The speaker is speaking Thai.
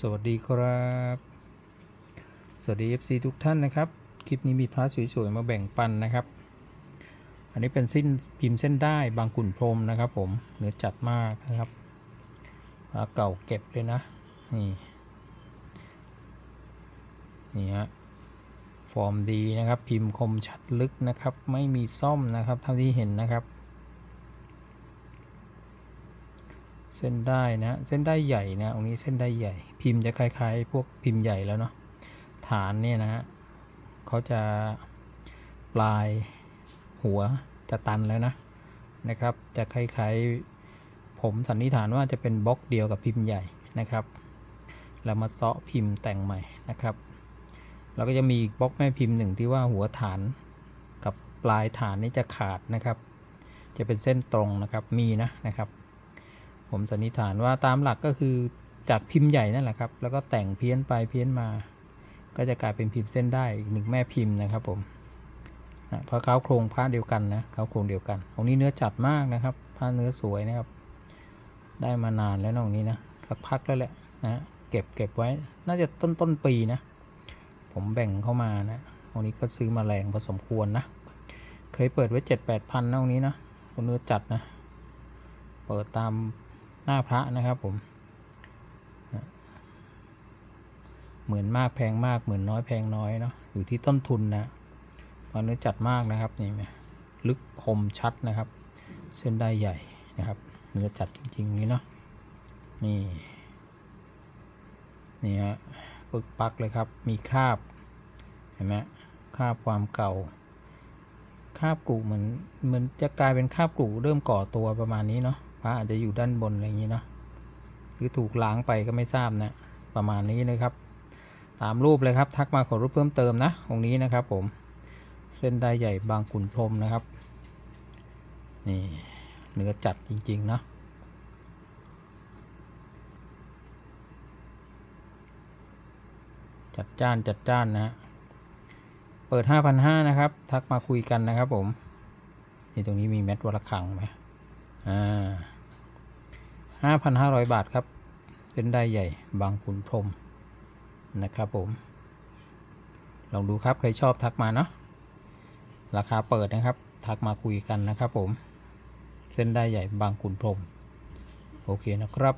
สวัสดีครับ สวัสดี FC ทุกท่านนะครับ คลิปนี้มีพระสวยๆ มาแบ่งปันนะครับ อันนี้เป็นสิ้นพิมพ์เส้นได้บางกุ่นพรมนะครับผมเนื้อจัดมากนะครับพระเก่าเก็บเลยนะ นี่ นี่ฮะ ฟอร์มดีนะครับ พิมพ์คมชัดลึกนะครับ ไม่มีซ่อมนะครับ เท่าที่เห็นนะครับ เส้นได้นะเส้นได้ใหญ่นะตรงนี้เส้นได้ใหญ่ พิมพ์จะคล้ายๆ พวกพิมพ์ใหญ่แล้วเนาะฐานเนี่ยนะฮะเขาจะปลายหัวจะตันแล้วนะนะครับ จะคล้ายๆ ผมสันนิษฐานว่าจะเป็นบล็อกเดียวกับพิมพ์ใหญ่นะครับเรามาเซาะพิมพ์แต่งใหม่นะครับเราก็จะมีบล็อกแม่พิมพ์หนึ่งที่ว่าหัวฐานกับปลายฐานนี่จะขาดนะครับ จะเป็นเส้นตรงนะครับมีนะนะครับ ผมสันนิษฐานว่าตามหลักก็คือจากพิมพ์ใหญ่นั่นแหละครับ แล้วก็แต่งเพี้ยนไปเพี้ยนมา ก็จะกลายเป็นพิมพ์เส้นได้อีกหนึ่งแม่พิมพ์นะครับผมนะเพราะเขาโครงผ้าเดียวกันนะเขาโครงเดียวกันตรงนี้เนื้อจัดมากนะครับ ผ้าเนื้อสวยนะครับ ได้มานานแล้วนะตรงนี้นะสักพักแล้วแหละนะเก็บเก็บไว้น่าจะต้นต้นปีนะ ผมแบ่งเข้ามานะตรงนี้ก็ซื้อมาแรงพอสมควรนะ เคยเปิดไว้เจ็ดแปดพันนะตรงนี้นะเนื้อจัดนะ เปิดตาม หน้าพระนะครับผม เหมือนมากแพงมากเหมือนน้อยแพงน้อยเนาะอยู่ที่ต้นทุนนะเพราะเนื้อจัดมากนะครับนี่ไหมลึกคมชัดนะครับ เส้นได้ใหญ่นะครับเนื้อจัดจริงๆนี่เนาะนี่นี่ฮะปึกปักเลยครับมีคราบเห็นไหมคราบความเก่าคราบกรุเหมือนเหมือนจะกลายเป็นคราบกรุเริ่มก่อตัวประมาณนี้เนาะ พระอาจจะอยู่ด้านบนอะไรอย่างนี้เนาะหรือถูกล้างไปก็ไม่ทราบนะ ประมาณนี้นะครับตามรูปเลยครับ ทักมาขอรูปเพิ่มเติมนะตรงนี้นะครับผมเส้นได้ใหญ่บางขุนพรมนะครับนี่เนื้อจัดจริงๆเนาะจัดจ้านจัดจ้านนะ เปิด 5,500 นะครับ ทักมาคุยกันนะครับผม นี่ตรงนี้มีแมทวรคังไหมอ่า 5,500 บาทครับ เส้นได้ใหญ่บางขุนพรมนะครับผม ลองดูครับ ใครชอบทักมาเนาะ ราคาเปิดนะครับ ทักมาคุยกันนะครับผม เส้นได้ใหญ่บางขุนพรม โอเคนะครับ